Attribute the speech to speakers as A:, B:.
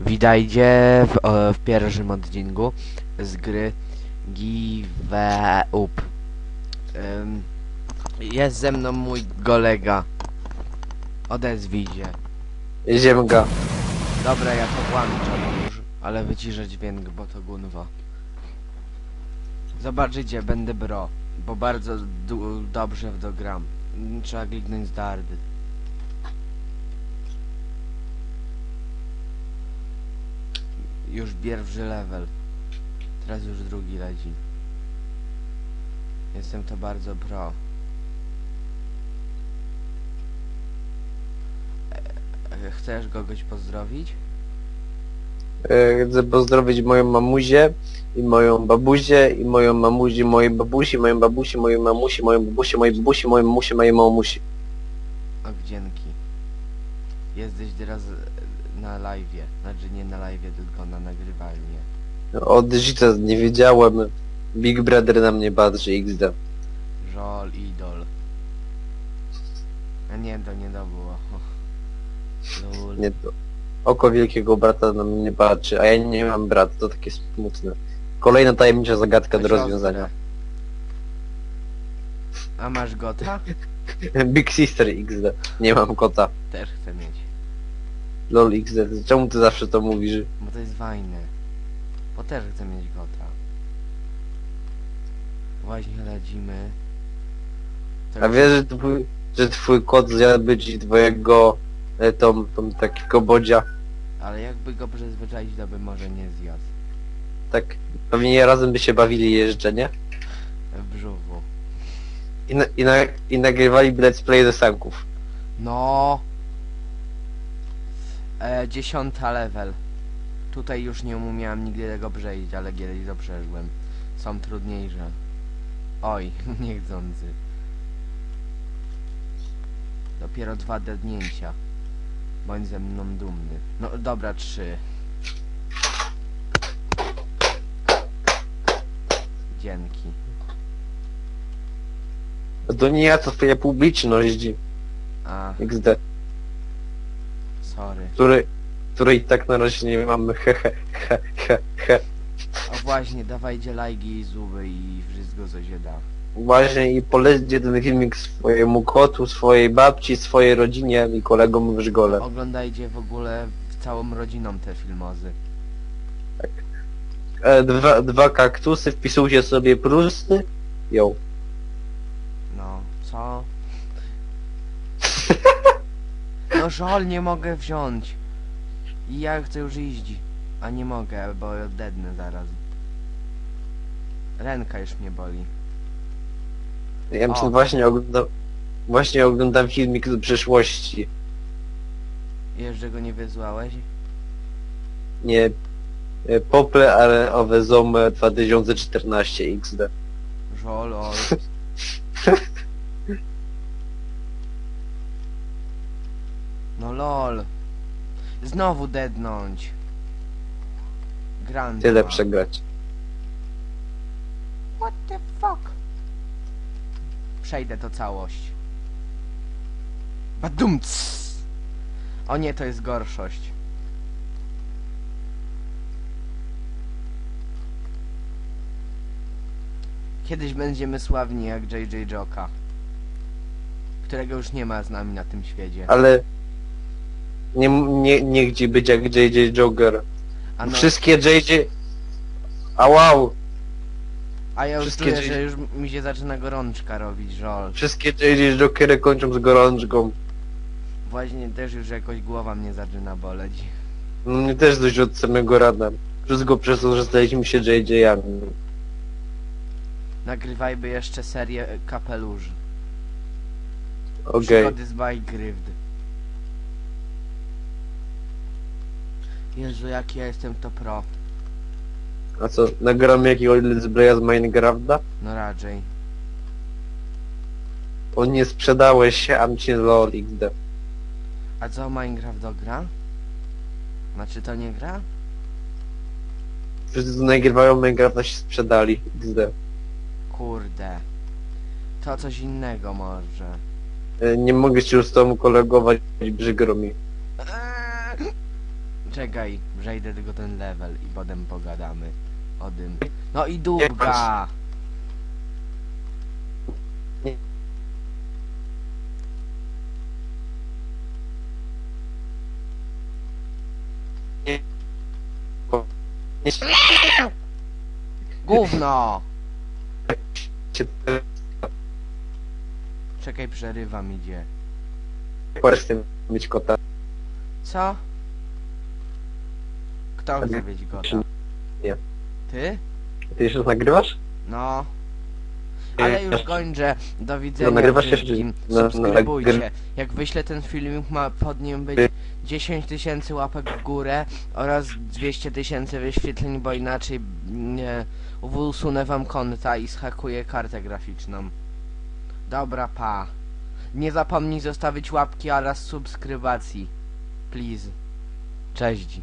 A: Witajcie w, w pierwszym odcinku z gry Give Up. Jest ze mną mój kolega. Odezwij się.
B: Ziemga.
A: Dobra, ja to włączam już, ale wyciszę dźwięk, bo to gunwo. Zobaczycie, będę bro, bo bardzo dobrze w to gram. Mm, Trzeba kliknąć start. Już pierwszy level. Teraz już drugi leci. Jestem to bardzo pro. E, e, Chcesz kogoś pozdrowić?
B: E, Chcę pozdrowić moją mamuzię i moją babuzię i moją mamuzię, mojej babusi, moją babusi, mojej mamusi, moją babusi, mojej babusi, mojej mamusi, mojej mamusi.
A: O, dzięki. Jesteś teraz e, na live'ie. Znaczy nie na live'ie, tylko na nagrywalnie.
B: Od życia nie wiedziałem. Big Brother na mnie patrzy XD.
A: Żol, idol. A nie, to nie to było. Lul.
B: Nie to. Oko wielkiego brata na mnie patrzy, a ja nie mam brata, to takie smutne. Kolejna tajemnicza zagadka do rozwiązania.
A: A masz gota?
B: Big Sister XD. Nie mam kota.
A: Też chcę mieć.
B: LOL XD. Czemu ty zawsze to mówisz?
A: Bo to jest fajne. Bo też chcę mieć gota. Właśnie lecimy.
B: A wiesz, że twój, że twój kot zjadłby ci twojego e, tą, tą takiego bodzia?
A: Ale jakby go przyzwyczaić, to by może nie zjadł.
B: Tak, pewnie razem by się bawili jeszcze, nie?
A: W brzuchu.
B: I, na, i, na, i nagrywali let's play do sanków.
A: No. E, dziesiąta level. Tutaj już nie umiałem nigdy tego przejść, ale kiedyś to przeszłem. Są trudniejsze. Oj, niechcący. Dopiero dwa dednięcia. Bądź ze mną dumny. No dobra, trzy. Dzięki.
B: To nie ja, to twoja publiczność,
A: A,
B: XD,
A: sorry.
B: który, której tak na razie nie mamy, he he he he he.
A: A właśnie, dawajcie lajki i zuby i wszystko co się da.
B: Właśnie i polećcie ten filmik swojemu kotu, swojej babci, swojej rodzinie i kolegom w szkole.
A: Oglądajcie w ogóle całą rodziną te filmozy.
B: E, dwa, dwa kaktusy, wpisujcie sobie prusy. Ją.
A: No, co? No żol nie mogę wziąć. I ja chcę już iść. A nie mogę, bo dednę zaraz. Ręka już mnie boli.
B: Ja
A: O.
B: myślę, właśnie oglądam, właśnie oglądam filmik z przeszłości.
A: Jeszcze go nie wysłałeś?
B: Nie, e, Pople, ale owe Zome 2014 XD.
A: Żol, ol. Lol. Znowu dednąć. Grand.
B: Tyle przegrać.
A: What the fuck? Przejdę to całość. Badumc! O nie, to jest gorszość. Kiedyś będziemy sławni jak JJ Joka. Którego już nie ma z nami na tym świecie.
B: Ale nie, nie, nie gdzie być jak JJ Jogger.
A: A, no,
B: Wszystkie JJ... A wow!
A: a ja już
B: wszystkie
A: czuję, że już mi się zaczyna gorączka robić, żol.
B: Wszystkie JJ Jokery kończą z gorączką.
A: Właśnie też już jakoś głowa mnie zaczyna boleć.
B: No mnie też dość od samego rana. Wszystko przez to, że staliśmy się JJ-ami.
A: Nagrywajby jeszcze serię kapelusz.
B: Okej.
A: Przygody z Minecraft. Jezu, jaki ja jestem to pro.
B: A co, nagramy jakiegoś let's playa z Minecrafta?
A: No raczej.
B: O nie sprzedałeś się, a cię lol XD.
A: A co Minecraft do gra? Znaczy to nie gra?
B: Wszyscy co nagrywają Minecrafta się sprzedali XD.
A: Kurde. To coś innego może.
B: E, Nie mogę się już z tobą kolegować, przykro mi.
A: Czekaj, przejdę tylko ten level i potem pogadamy o tym. No i dupka! Gówno! Czekaj, przerywam idzie.
B: z tym mieć kota.
A: Co? Kto chce mieć kota?
B: Nie.
A: Ty?
B: Ty jeszcze nagrywasz?
A: No. Ale już kończę. Do widzenia
B: No, nagrywasz się,
A: wszystkim.
B: no, no,
A: Subskrybujcie.
B: nagry-
A: Jak wyślę ten filmik, ma pod nim być 10 tysięcy łapek w górę oraz 200 tysięcy wyświetleń, bo inaczej nie, usunę wam konta i schakuję kartę graficzną. Dobra, pa. Nie zapomnij zostawić łapki oraz subskrybacji. Please. Cześć.